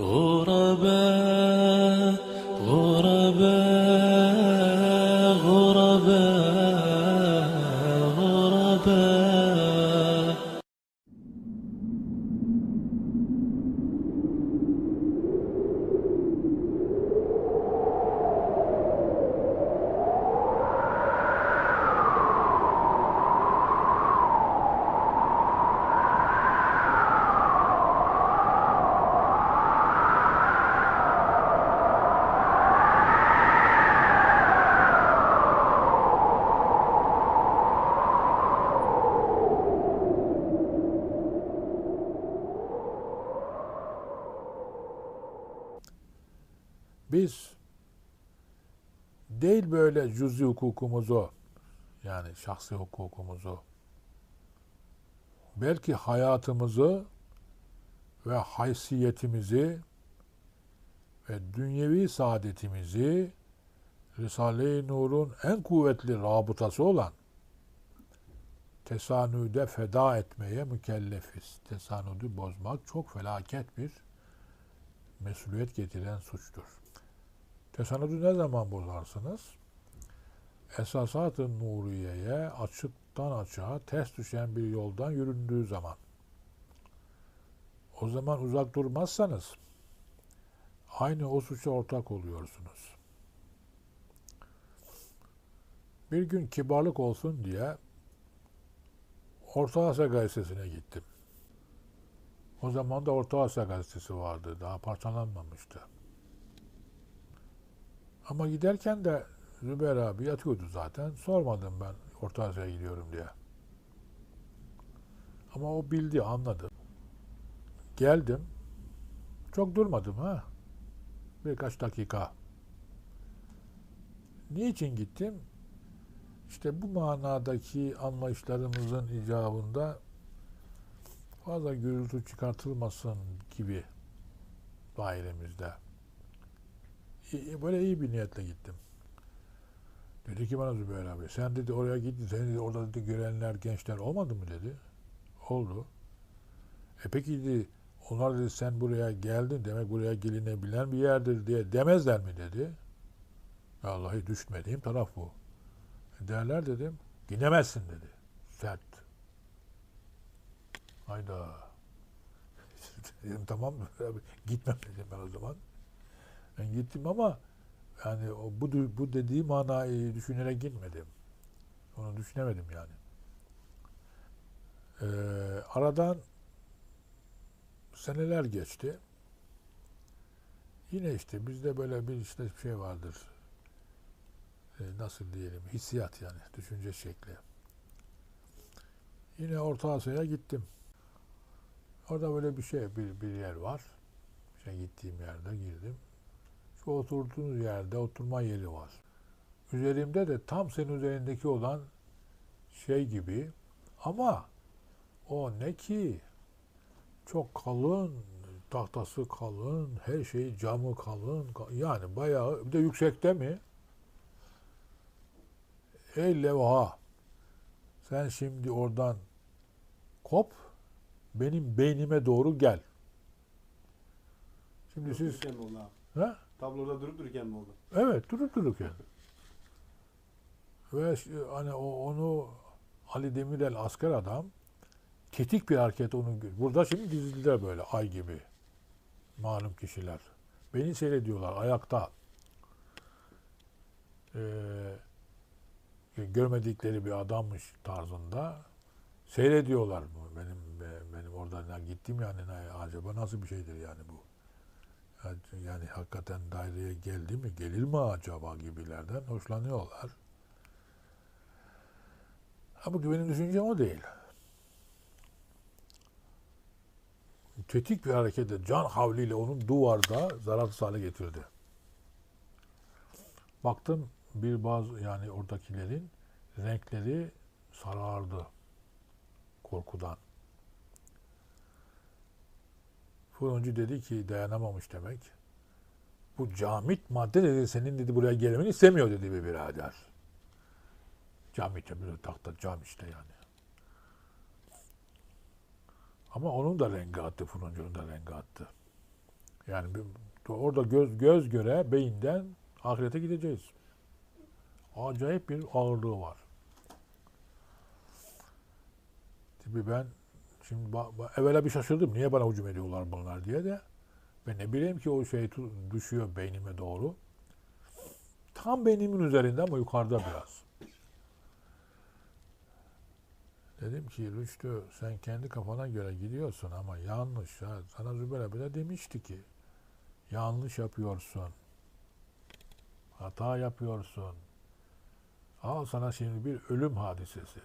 غرباء. Biz değil böyle cüzi hukukumuzu yani şahsi hukukumuzu belki hayatımızı ve haysiyetimizi ve dünyevi saadetimizi Risale-i Nur'un en kuvvetli rabıtası olan tesanüde feda etmeye mükellefiz. Tesanüdü bozmak çok felaket bir mesuliyet getiren suçtur. Tesanüdü ne zaman bozarsınız? Esasat-ı Nuriye'ye açıktan açığa ters düşen bir yoldan yüründüğü zaman. O zaman uzak durmazsanız aynı o suça ortak oluyorsunuz. Bir gün kibarlık olsun diye Orta Asya Gazetesi'ne gittim. O zaman da Orta Asya Gazetesi vardı. Daha parçalanmamıştı. Ama giderken de Zübeyir abi yatıyordu zaten. Sormadım ben Orta Asya'ya gidiyorum diye. Ama o bildi, anladı. Geldim. Çok durmadım ha. Birkaç dakika. Niçin gittim? İşte bu manadaki anlayışlarımızın icabında fazla gürültü çıkartılmasın gibi dairemizde. İyi- Böyle iyi bir niyetle gittim. Dedi ki bana Zübeyir abi sen dedi oraya gittin seni dedi, orada dedi görenler gençler olmadı mı dedi. Oldu. E peki dedi onlar dedi sen buraya geldin demek buraya gelinebilen bir yerdir diye demezler mi dedi. Vallahi düşmediğim taraf bu. E derler dedim. Ginemezsin dedi. Sert. Hayda. dedim tamam mı? Gitmem dedim ben o zaman. Ben gittim ama yani o, bu, bu dediği manayı düşünerek gitmedim. Onu düşünemedim yani. Ee, aradan seneler geçti. Yine işte bizde böyle bir işte bir şey vardır. Ee, nasıl diyelim hissiyat yani düşünce şekli. Yine Orta Asya'ya gittim. Orada böyle bir şey bir, bir yer var. İşte gittiğim yerde girdim. Şu oturduğunuz yerde oturma yeri var. Üzerimde de tam senin üzerindeki olan şey gibi ama o ne ki çok kalın, tahtası kalın, her şey camı kalın. ka- Yani bayağı bir de yüksekte mi? Ey levha sen şimdi oradan kop benim beynime doğru gel. Şimdi Durup siz dururken mi oldu abi? ha? Tabloda durup dururken mi oldu? Evet durup dururken. Ve hani o, onu Ali Demirel asker adam tetik bir hareket onu burada şimdi dizildiler böyle ay gibi malum kişiler. Beni seyrediyorlar ayakta. Ee, görmedikleri bir adammış tarzında seyrediyorlar bu benim be- benim oradan gittim yani acaba nasıl bir şeydir yani bu yani, hakikaten daireye geldi mi gelir mi acaba gibilerden hoşlanıyorlar. Ama benim düşüncem o değil. Tetik bir hareketle can havliyle onun duvarda zararsız hale getirdi. Baktım bir bazı yani oradakilerin renkleri sarardı korkudan. Fırıncı dedi ki dayanamamış demek. Bu camit madde dedi senin dedi buraya gelmeni istemiyor dedi bir birader. Camit böyle tahta cam işte yani. Ama onun da rengi attı, Fırıncı'nın da rengi attı. Yani bir- orada göz göz göre beyinden ahirete gideceğiz. Acayip bir ağırlığı var. Tabii ben şimdi evvela bir şaşırdım. Niye bana hücum ediyorlar bunlar diye de. Ben ne bileyim ki o şey düşüyor beynime doğru. Tam beynimin üzerinde ama yukarıda biraz. Dedim ki Rüştü sen kendi kafana göre gidiyorsun ama yanlış. Ya. Sana Zübeyir abi de demişti ki yanlış yapıyorsun. Hata yapıyorsun. Al sana şimdi bir ölüm hadisesi.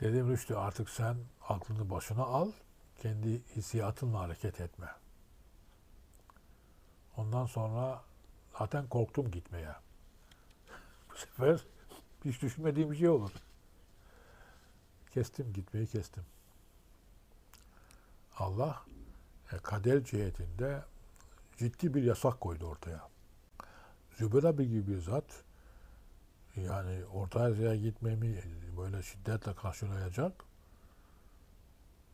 Dedim Rüştü artık sen aklını başına al. Kendi hissiyatınla hareket etme. Ondan sonra zaten korktum gitmeye. Bu sefer hiç düşünmediğim bir şey olur. Kestim gitmeyi kestim. Allah e, kader cihetinde ciddi bir yasak koydu ortaya. Zübeyir gibi bir zat yani Orta Asya'ya gitmemi böyle şiddetle karşılayacak.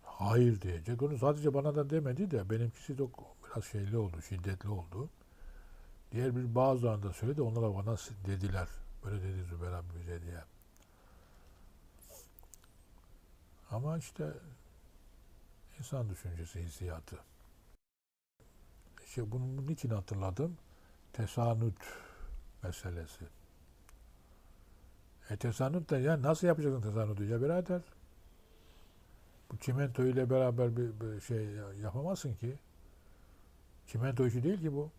Hayır diyecek. Onu sadece bana da demedi de benimkisi de biraz şeyli oldu, şiddetli oldu. Diğer bir bazılarında söyledi, onlara bana dediler. Böyle dedi Zübeyir abi bize diye. Ama işte insan düşüncesi, hissiyatı. İşte bunu bunun için hatırladım. Tesanüt meselesi. E tesanüt de ya nasıl yapacaksın tesanütü ya birader? Bu çimento ile beraber bir, bir şey yapamazsın ki. Çimento işi değil ki bu.